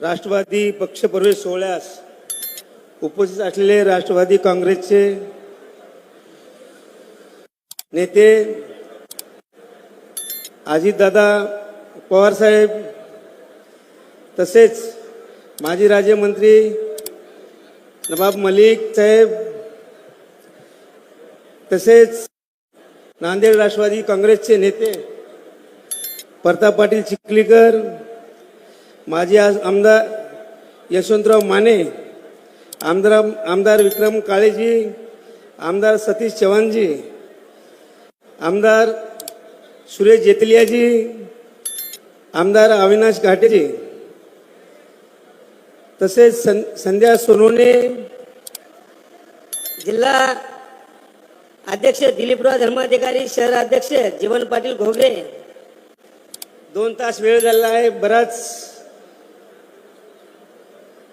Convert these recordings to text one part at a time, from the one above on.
राष्ट्रवादी पक्षप्रवेश सोहळ्यास उपस्थित असलेले राष्ट्रवादी काँग्रेसचे नेते अजितदादा पवारसाहेब तसेच माजी राज्यमंत्री नवाब मलिक साहेब तसेच नांदेड राष्ट्रवादी काँग्रेसचे नेते प्रताप पाटील चिखलीकर माजी आज आमदार यशवंतराव माने आमदार आमदार विक्रम काळेजी आमदार सतीश चव्हाणजी आमदार सुरेश जेतलियाजी आमदार अविनाश घाटेजी तसेच सं संध्या सोनोने जिल्हा अध्यक्ष दिलीपराव धर्माधिकारी शहराध्यक्ष जीवन पाटील घोगरे दोन तास वेळ झाला आहे बराच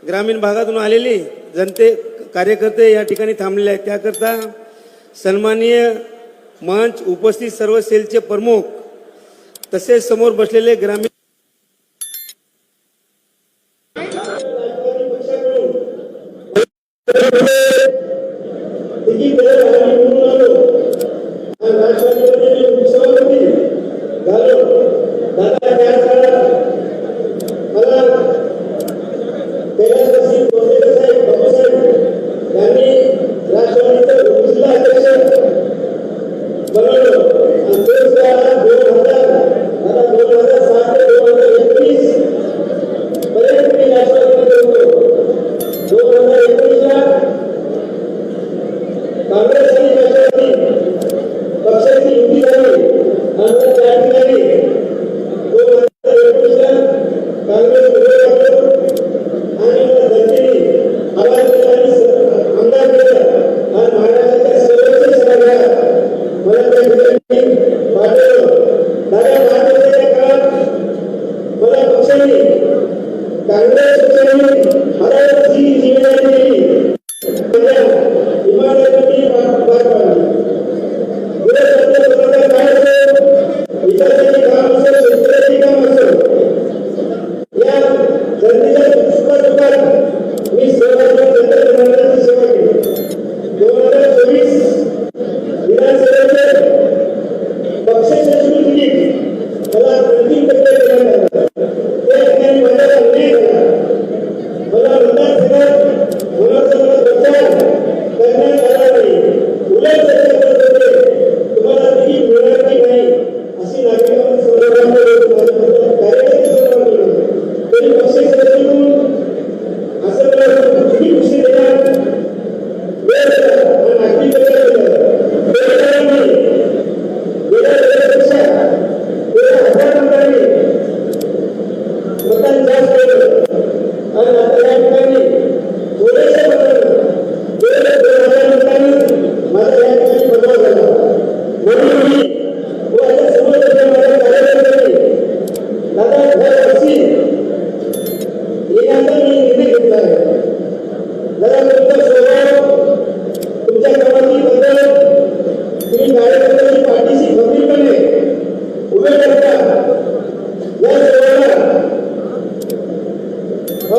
ग्रामीण भागातून आलेली जनते कार्यकर्ते या ठिकाणी थांबलेले आहेत. त्याकरता सन्माननीय मंच उपस्थित सर्व सेलचे प्रमुख तसेच समोर बसलेले ग्रामीण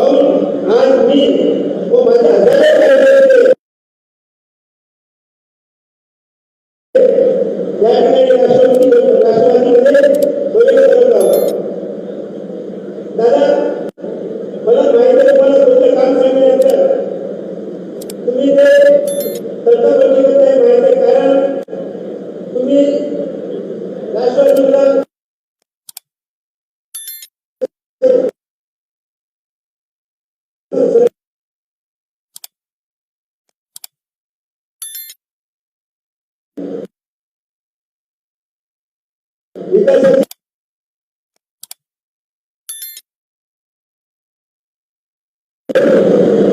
Thank you. Thank you.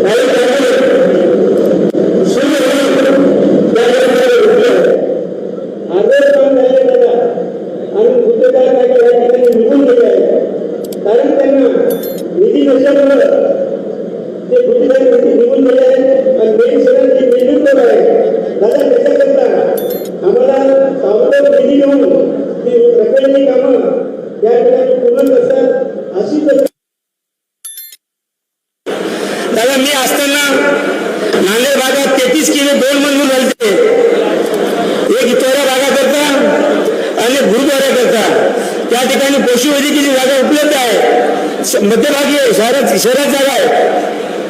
दादा मी असताना नांदेड भागात तेहतीस किलो दोन मंजूर झालते एक इतोऱ्या भागाकरता आणि गुरुद्वाऱ्याकरता. त्या ठिकाणी कोशीवैद्यकीची जागा उपलब्ध आहे. मध्यभागी आहे. शहरात शहरात जागा आहे.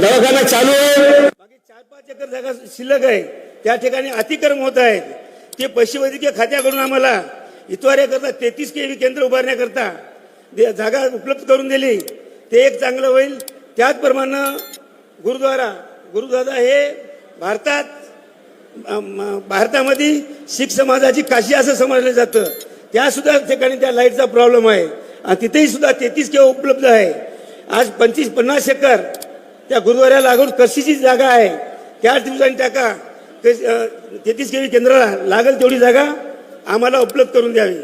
दवाखाना चालू आहे. बाकी चार पाच एकर जागा शिल्लक आहे. त्या ठिकाणी अतिक्रम होत आहेत. ते पशुवैद्यकीय खात्याकडून आम्हाला इतवाऱ्याकरता तेहतीस केवी केंद्र उभारण्याकरता जागा उपलब्ध करून दिली. ते एक चांगलं होईल. त्याचप्रमाणे गुरुद्वारा गुरुद्वारा हे भारतात भारतामध्ये शीख समाजाची काशी असं समजलं जातं. त्या सुद्धा ठिकाणी त्या लाईटचा प्रॉब्लेम आहे. आणि तिथेही सुद्धा तेहतीस केव्हा उपलब्ध आहे. आज पंचवीस पन्नास एकर त्या गुरुद्वाऱ्याला लागून कशीची जागा आहे त्या दिवसांनी टाका. तेहतीस केवी केंद्राला लागेल तेवढी जागा आम्हाला उपलब्ध करून द्यावी.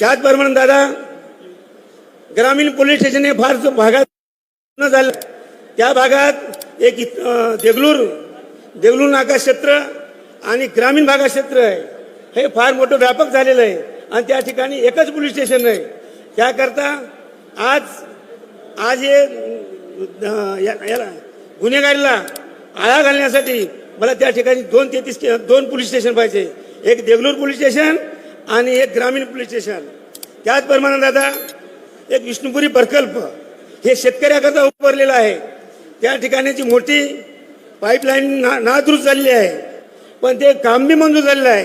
त्याचप्रमाणे दादा ग्रामीण पोलीस स्टेशन हे फार भागात न झालं त्या भागात एक देगलूर देगलूर नाका क्षेत्र आणि ग्रामीण भागा क्षेत्र आहे. हे फार मोठं व्यापक झालेलं आहे. आणि त्या ठिकाणी एकच पोलीस स्टेशन आहे त्याकरता आज आज हे या- याला गुन्हेगारीला आळा घालण्यासाठी मला त्या ठिकाणी दोन तेहतीस दोन पोलीस स्टेशन पाहिजे. एक देगलूर पोलीस स्टेशन आणि एक ग्रामीण पोलीस स्टेशन. त्याचप्रमाणे दादा एक विष्णुपुरी प्रकल्प हे शेतकऱ्याकरता उभारलेला आहे. त्या ठिकाणीची मोठी पाईपलाईन ना नादुरुस्त झालेली आहे. पण ते काम बी मंजूर झालेलं आहे.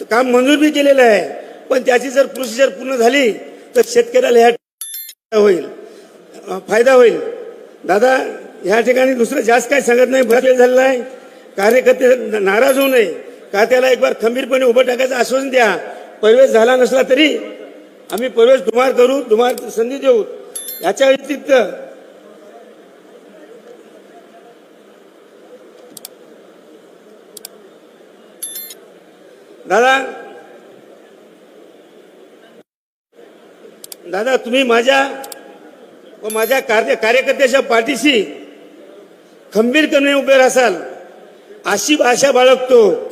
तर काम मंजूर बी केलेलं आहे. पण त्याची जर प्रोसिजर पूर्ण झाली तर शेतकऱ्याला ह्या होईल. फायदा होईल. दादा ह्या ठिकाणी दुसरं जास्त काही सांगत नाही. भरले झालेलं आहे. कार्यकर्ते नाराज होऊ नये. का त्याला एक बार खंबीरपणे उभं टाकायचं आश्वासन द्या. प्रवेश झाला नसला तरी आम्ही प्रवेश धुमार करू तुम्हाला संधी देऊ. याच्या व्यतिरिक्त दादा दादा तुम्ही माझ्या व माझ्या कार्य कार्यकर्त्याच्या पाठीशी खंबीरपणे उभे राहाल अशी भाषा बाळगतो.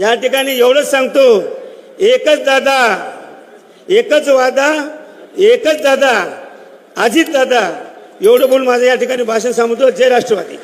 या ठिकाणी एवढंच सांगतो. एकच दादा एकच वादा एकच दादा अजित दादा. एवढं बोलून माझं या ठिकाणी भाषण सांगतो जय राष्ट्रवादी.